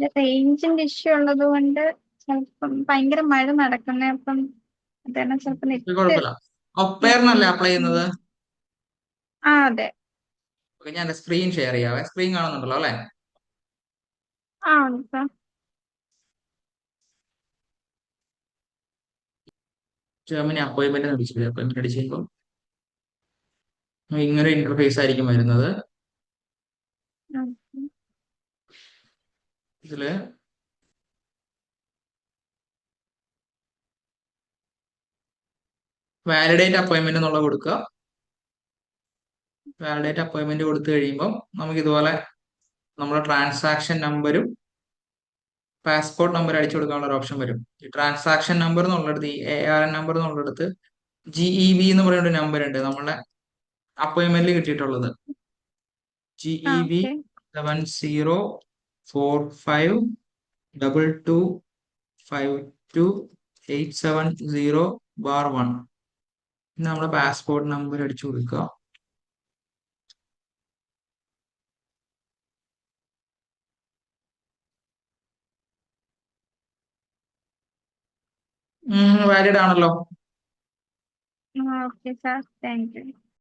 ഇത് റേഞ്ചിന്റെ ഇഷ്യൂ ഉള്ളത് കൊണ്ട് ചിലപ്പം ഭയങ്കര മഴ നടക്കുന്നേ അപ്പം അതന്നെ ചിലപ്പം അപ്ലൈ ചെയ്യുന്നത്? ആ അതെ. ഞാൻ സ്ക്രീൻ ഷെയർ ചെയ്യാവേ. സ്ക്രീൻ കാണുന്നുണ്ടല്ലോ അല്ലേ? ആ സാർ ജർമ്മനി അപ്പോയിന്റ്മെന്റ് അടിച്ചില്ല അപ്പോയിന്റ്മെന്റ് അടിച്ച് കഴിയുമ്പോൾ ഇങ്ങനെ ഇന്റർഫേസ് ആയിരിക്കും വരുന്നത്. ഇതിൽ വാലിഡേറ്റ് അപ്പോയിന്റ്മെന്റ് എന്നുള്ളത് കൊടുക്കുക. വാലിഡേറ്റ് അപ്പോയിന്റ്മെന്റ് കൊടുത്തു കഴിയുമ്പോൾ നമുക്ക് ഇതുപോലെ നമ്മുടെ ട്രാൻസാക്ഷൻ നമ്പരും പാസ്പോർട്ട് നമ്പർ അടിച്ചു കൊടുക്കാനുള്ള ഒരു ഓപ്ഷൻ വരും. ഈ ട്രാൻസാക്ഷൻ നമ്പർ എന്നുള്ളിടത്ത് ഈ എ ആർ എൻ നമ്പർ എന്നുള്ളിടത്ത് ജി ഇ ബി എന്ന് പറയുന്ന ഒരു നമ്പർ ഉണ്ട് നമ്മളെ അപ്പോയിന്റ്മെന്റിൽ കിട്ടിയിട്ടുള്ളത്. ജി ആ E B seven zero four five double two five two eight seven zero bar one നമ്മുടെ പാസ്പോർട്ട് നമ്പർ അടിച്ചു കൊടുക്കുക. വാലിഡ് ആണല്ലോ. Okay sir thank you